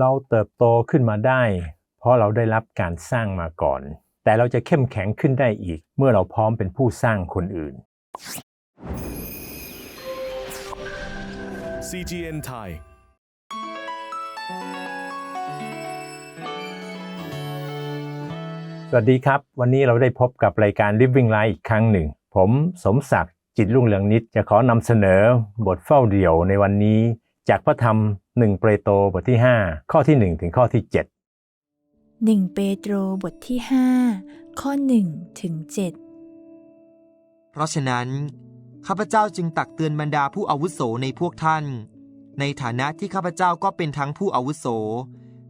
เราเติบโตขึ้นมาได้ เพราะเราได้รับการสร้างมาก่อน แต่เราจะเข้มแข็งขึ้นได้อีก เมื่อเราพร้อมเป็นผู้สร้างคนอื่น CGN Thai สวัสดีครับ วันนี้เราได้พบกับรายการ Living Life อีกครั้งหนึ่ง ผมสมศักดิ์จิตรุ่งเรืองนิตจะขอนำเสนอบทเฝ้าเดี่ยวในวันนี้ จากพระธรรม หนึ่งเปโตรบทที่ 5 ข้อที่ 1 ถึงข้อที่ 7 1 เปโตรบทที่ 5 ข้อ 1 ถึง 7 เพราะฉะนั้น ข้าพเจ้าจึงตักเตือนบรรดาผู้อาวุโสในพวกท่าน ในฐานะที่ข้าพเจ้าก็เป็นทั้งผู้อาวุโส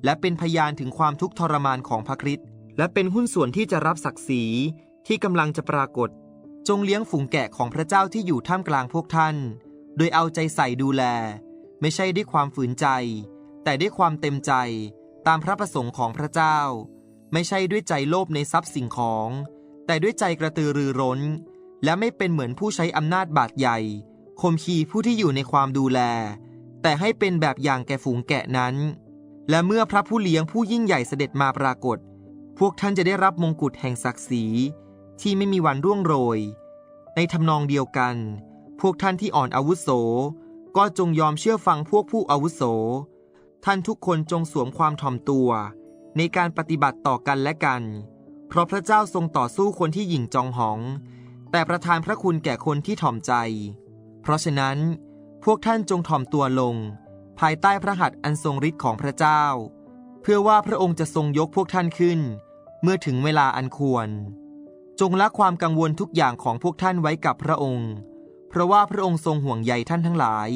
และเป็นพยานถึงความทุกข์ทรมานของพระคริสต์และเป็นหุ้นส่วนที่จะรับศักดิ์ศรีที่กำลังจะปรากฏ จงเลี้ยงฝูงแกะของพระเจ้าที่อยู่ท่ามกลางพวกท่าน โดยเอาใจใส่ดูแล ไม่ใช่ด้วยความฝืนใจ แต่ด้วยความเต็มใจตามพระประสงค์ของพระเจ้า ไม่ใช่ด้วยใจโลภในทรัพย์สิ่งของ แต่ด้วยใจกระตือรือร้น และไม่เป็นเหมือนผู้ใช้อำนาจบาดใหญ่ข่มขีผู้ที่อยู่ในความดูแล แต่ให้เป็นแบบอย่างแก่ฝูงแกะนั้น และเมื่อพระผู้เลี้ยงผู้ยิ่งใหญ่เสด็จมาปรากฏ พวกท่านจะได้รับมงกุฎแห่งศักดิ์ศรีที่ไม่มีวันร่วงโรย ในทำนองเดียวกัน พวกท่านที่อ่อนอาวุโส ก็จงยอมเชื่อฟังพวกผู้อาวุโส ท่านทุกคนจงสวมความถ่อมตัว ในการปฏิบัติต่อกันและกัน เพราะพระเจ้าทรงต่อสู้คนที่หยิ่งจองหอง แต่ประทานพระคุณแก่คนที่ถ่อมใจ เพราะฉะนั้น พวกท่านจงถ่อมตัวลง ภายใต้พระหัตถ์อันทรงฤทธิ์ของพระเจ้า เพื่อว่าพระองค์จะทรงยกพวกท่านขึ้น เมื่อถึงเวลาอันควร จงละความกังวลทุกอย่างของพวกท่านไว้กับพระองค์ เพราะว่าพระองค์ทรงห่วงใยท่านทั้งหลาย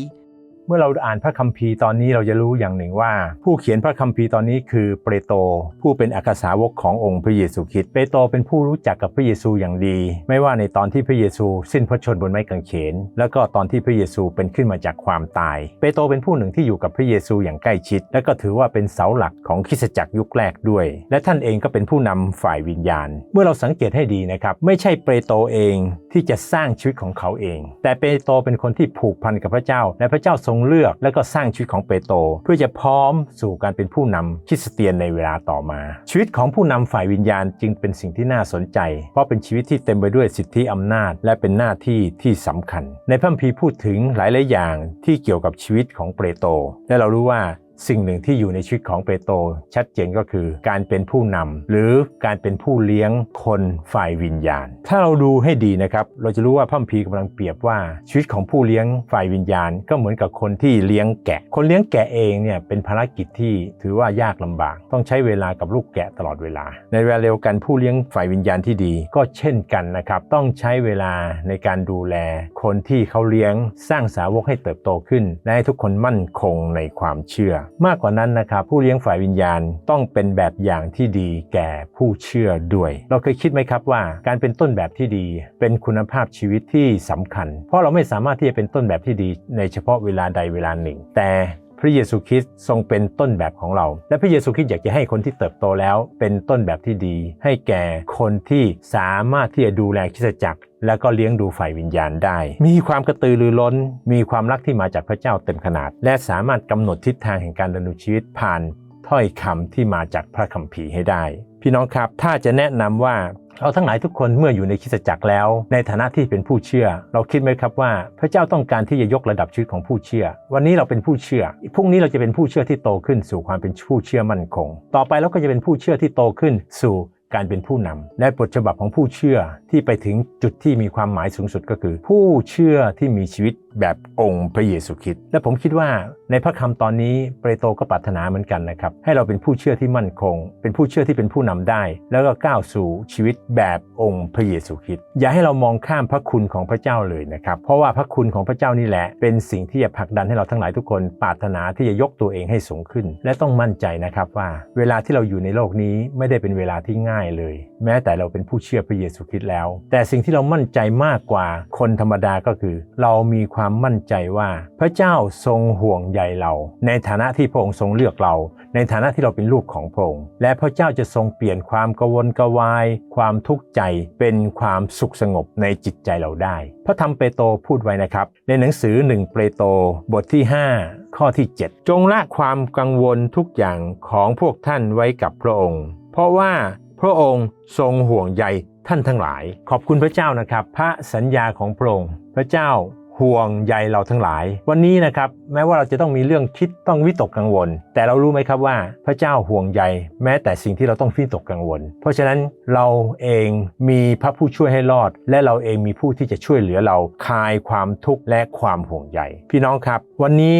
เมื่อเราอ่านพระคัมภีร์ตอนนี้เราจะรู้อย่างหนึ่งว่า ผู้เขียนพระคัมภีร์ตอนนี้คือเปโตรผู้เป็นอักษาวกขององค์พระเยซูคริสต์เปโตรเป็นผู้รู้จักกับพระเยซูอย่างดี ไม่ว่าในตอนที่พระเยซูสิ้นพระชนบนไม้กางเขน แล้วก็ตอนที่พระเยซูเป็นขึ้นมาจากความตาย เปโตรเป็นผู้หนึ่งที่อยู่กับพระเยซูอย่างใกล้ชิด และก็ถือว่าเป็นเสาหลักของคริสตจักรยุคแรกด้วย และท่านเองก็เป็นผู้นำฝ่ายวิญญาณ เมื่อเราสังเกตให้ดีนะครับไม่ใช่เปโตรเองที่จะสร้างชีวิตของเขาเอง แต่เปโตรเป็นคนที่ผูกพันกับพระเจ้าและพระเจ้าทรงเลือกและก็สร้างชีวิตของเปโตรเพื่อจะพร้อมสู่การเป็นผู้นำคริสเตียนในเวลาต่อมา ชีวิตของผู้นำฝ่ายวิญญาณจึงเป็นสิ่งที่น่าสนใจ เพราะเป็นชีวิตที่เต็มไปด้วยสิทธิอำนาจ และเป็นหน้าที่ที่สำคัญ ในพระคัมภีร์พูดถึงหลายๆอย่างที่เกี่ยวกับชีวิตของเปโตรและเรารู้ว่า สิ่งหนึ่งที่อยู่ในชีวิตของเปโตรชัดเจนก็คือการเป็นผู้นำหรือการเป็นผู้เลี้ยงคนฝ่ายวิญญาณ ถ้าเราดูให้ดีนะครับ เราจะรู้ว่าพระคัมภีร์กำลังเปรียบว่าชีวิตของผู้เลี้ยงฝ่ายวิญญาณ ก็เหมือนกับคนที่เลี้ยงแกะ คนเลี้ยงแกะเองเนี่ยเป็นภารกิจที่ถือว่ายากลำบาก ต้องใช้เวลากับลูกแกะตลอดเวลา ในเวลาเร็วกันผู้เลี้ยงฝ่ายวิญญาณที่ดี ก็เช่นกันนะครับต้องใช้เวลาในการดูแล คนที่เขาเลี้ยงสร้างสาวกให้เติบโตขึ้น และให้ทุกคนมั่นคงในความเชื่อมากกว่านั้นนะครับผู้เลี้ยงฝ่ายวิญญาณต้องเป็นแบบอย่างที่ดีแก่ผู้เชื่อด้วย เราเคยคิดไหมครับว่าการเป็นต้นแบบที่ดี เป็นคุณภาพชีวิตที่สำคัญ เพราะเราไม่สามารถที่จะเป็นต้นแบบที่ดีในเฉพาะเวลาใดเวลาหนึ่ง แต่พระเยซูคริสต์ทรงเป็นต้นแบบของเรา และพระเยซูคริสต์อยากจะให้คนที่เติบโตแล้ว เป็นต้นแบบที่ดี ให้แก่คนที่สามารถที่จะดูแลคริสตจักร แล้วก็เลี้ยงดูฝ่ายวิญญาณได้ มีความกระตือรือร้น มีความรักที่มาจากพระเจ้าเต็มขนาด และสามารถกำหนดทิศทางแห่งการดำเนินชีวิตผ่านถ้อยคำที่มาจากพระคัมภีร์ให้ได้ พี่น้องครับ ถ้าจะแนะนำว่าเราทั้งหลายทุกคนเมื่ออยู่ในคริสตจักรแล้ว ในฐานะที่เป็นผู้เชื่อ เราคิดไหมครับว่า พระเจ้าต้องการที่จะยกระดับชีวิตของผู้เชื่อ วันนี้เราเป็นผู้เชื่อพรุ่งนี้เราจะเป็นผู้เชื่อที่โตขึ้นสู่ความเป็นผู้เชื่อมั่นคง ต่อไปเราก็จะเป็นผู้เชื่อที่โตขึ้นสู่ การเป็นผู้นำและบทฉบับของผู้เชื่อที่ไปถึงจุดที่มีความหมายสูงสุดก็คือ ผู้เชื่อที่มีชีวิต แบบองค์พระเยซูคริสต์และผมคิดว่าในพระคำตอนนี้เปโตรก็ปรารถนาเหมือนกันนะครับ ให้เราเป็นผู้เชื่อที่มั่นคง เป็นผู้เชื่อที่เป็นผู้นำได้ แล้วก็ก้าวสู่ชีวิตแบบองค์พระเยซูคริสต์อย่าให้เรามองข้ามพระคุณของพระเจ้าเลยนะครับ เพราะว่าพระคุณของพระเจ้านี่แหละ เป็นสิ่งที่จะผลักดันให้เราทั้งหลายทุกคนปรารถนาที่จะยกตัวเองให้สูงขึ้น และต้องมั่นใจนะครับว่า เวลาที่เราอยู่ในโลกนี้ไม่ได้เป็นเวลาที่ง่ายเลย แม้แต่เราเป็นผู้เชื่อพระเยซูคริสต์แล้ว แต่สิ่งที่เรามั่นใจมากกว่าคนธรรมดาก็คือ เรามีความมั่นใจว่า พระเจ้าทรงห่วงใยเรา ในฐานะที่พระองค์ทรงเลือกเรา ในฐานะที่เราเป็นลูกของพระองค์และพระเจ้าจะทรงเปลี่ยนความกระวนกวาย ความทุกข์ใจเป็นความสุขสงบในจิตใจเราได้ พระธรรมเปโตรพูดไว้นะครับ ในหนังสือ1เปโตรบทที่ 5 ข้อที่ 7 จงละความกังวลทุกอย่างของพวกท่านไว้กับพระองค์ เพราะว่าพระองค์ทรงห่วงใยท่านทั้งหลาย ขอบคุณพระเจ้านะครับ พระสัญญาของพระองค์ พระเจ้า ห่วงใยเราทั้งหลาย วันนี้นะครับแม้ว่าเราจะต้องมีเรื่องคิดต้องวิตกกังวล แต่เรารู้ไหมครับว่าพระเจ้าห่วงใยแม้แต่สิ่งที่เราต้องวิตกกังวล เพราะฉะนั้นเราเองมีพระผู้ช่วยให้รอด และเราเองมีผู้ที่จะช่วยเหลือเราคลายความทุกข์และความห่วงใยพี่น้องครับ วันนี้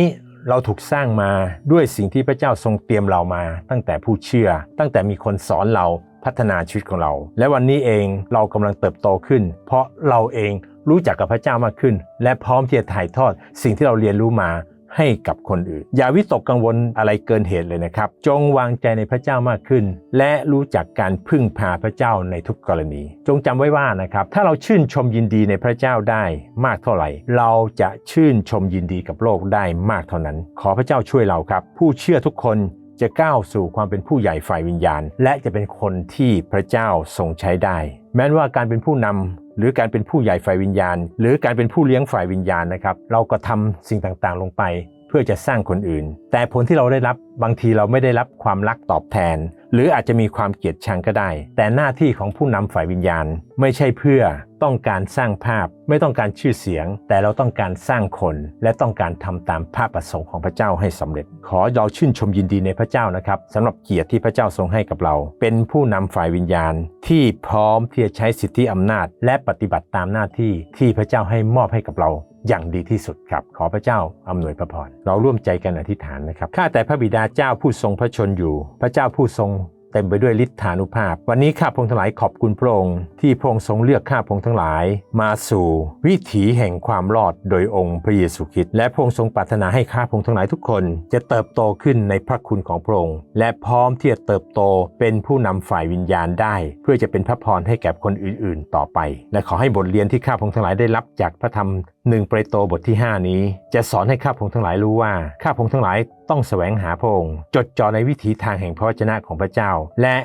เราถูกสร้างมาด้วยสิ่งที่พระเจ้าทรงเตรียมเรามา ตั้งแต่ผู้เชื่อ ตั้งแต่มีคนสอนเราพัฒนาชีวิตของเรา และวันนี้เองเรากำลังเติบโตขึ้น เพราะเราเอง รู้จักกับพระเจ้ามากขึ้น และพร้อมที่จะถ่ายทอดสิ่งที่เราเรียนรู้มาให้กับคนอื่น อย่าวิตกกังวลอะไรเกินเหตุเลยนะครับ จงวางใจในพระเจ้ามากขึ้น และรู้จักการพึ่งพาพระเจ้าในทุกกรณี จงจำไว้ว่านะครับ ถ้าเราชื่นชมยินดีในพระเจ้าได้มากเท่าไหร่ เราจะชื่นชมยินดีกับโลกได้มากเท่านั้น ขอพระเจ้าช่วยเราครับ ผู้เชื่อทุกคนจะก้าวสู่ความเป็นผู้ใหญ่ฝ่ายวิญญาณ และจะเป็นคนที่พระเจ้าทรงใช้ได้ แม้ว่าการเป็นผู้นำ หรือการเป็นผู้ใหญ่ฝ่ายวิญญาณ หรือการเป็นผู้เลี้ยงฝ่ายวิญญาณนะครับ เราก็ทำสิ่งต่างๆลงไป เพื่อจะสร้างคนอื่น แต่ผลที่เราได้รับ บางทีเราไม่ได้รับความรักตอบแทน หรืออาจจะมีความเกลียดชังก็ได้ แต่หน้าที่ของผู้นำฝ่ายวิญญาณ ไม่ใช่เพื่อต้องการสร้างภาพ ไม่ต้องการชื่อเสียง แต่เราต้องการสร้างคน และต้องการทำตามภาพประสงค์ของพระเจ้าให้สำเร็จ ขอเราชื่นชมยินดีในพระเจ้านะครับสำหรับเกียรติที่พระเจ้าทรงให้กับเรา เป็นผู้นำฝ่ายวิญญาณ ที่พร้อมที่จะใช้สิทธิอำนาจ และปฏิบัติตามหน้าที่ที่พระเจ้าให้มอบให้กับเราอย่างดีที่สุดครับ ขอพระเจ้าอำนวยพระพรเราร่วมใจกันอธิษฐานนะครับข้าแต่พระบิดาเจ้าผู้ทรงพระชนอยู่ พระเจ้าผู้ทรง เต็มไปด้วยฤทธานุภาพ วันนี้ข้าพงทั้งหลายขอบคุณพระองค์ที่พระองค์ทรงเลือกข้าพงทั้งหลาย มาสู่วิถีแห่งความรอดโดยองค์พระเยซูคริสต์และพระองค์ทรงปรารถนาให้ข้าพงทั้งหลายทุกคน จะเติบโตขึ้นในพระคุณของพระองค์ และพร้อมที่จะเติบโตเป็นผู้นำฝ่ายวิญญาณได้ เพื่อจะเป็นพระพรให้แก่คนอื่น ๆ ต่อไป และขอให้บทเรียนที่ข้าพงทั้งหลายได้รับจากพระธรรมหนึ่งเปโตรบทที่ 5 นี้ จะสอนให้ข้าพงทั้งหลายรู้ว่าข้าพงทั้งหลายต้องแสวงหาพระองค์จดจ่อในวิถีทางแห่งพระวจนะของพระเจ้าและ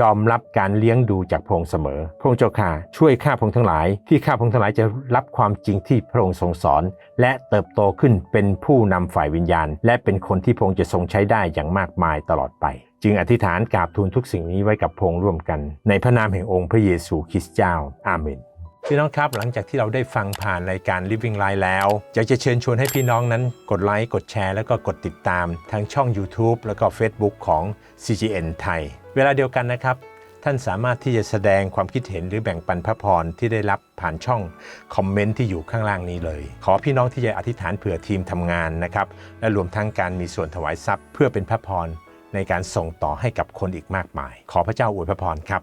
ยอมรับการเลี้ยงดูจากพระองค์เสมอ พระองค์เจ้าข่าช่วยข้าพงทั้งหลาย ที่ข้าพงทั้งหลายจะรับความจริงที่พระองค์ทรงสอน และเติบโตขึ้นเป็นผู้นำฝ่ายวิญญาณ และเป็นคนที่พระองค์จะทรงใช้ได้อย่างมากมายตลอดไป จึงอธิษฐานกราบทูลทุกสิ่งนี้ไว้กับพระองค์ร่วมกัน ในพระนามแห่งองค์พระเยซูคริสต์เจ้าอาเมน พี่น้องครับหลังจากที่เราได้ฟังผ่านรายการ Living Life แล้ว อยากจะเชิญชวนให้พี่น้องนั้นกดไลค์ กดแชร์ แล้วก็กดติดตามทางช่อง YouTube แล้วก็ Facebook ของ CGN ไทย เวลาเดียวกันนะครับ ท่านสามารถที่จะแสดงความคิดเห็นหรือแบ่งปันพระพรที่ได้รับผ่านช่องคอมเมนต์ที่อยู่ข้างล่างนี้เลย ขอพี่น้องที่จะอธิษฐานเผื่อทีมทำงานนะครับและรวมทั้งการมีส่วนถวายทรัพย์ เพื่อเป็นพระพรในการส่งต่อให้กับคนอีกมากมาย ขอพระเจ้าอวยพระพรครับ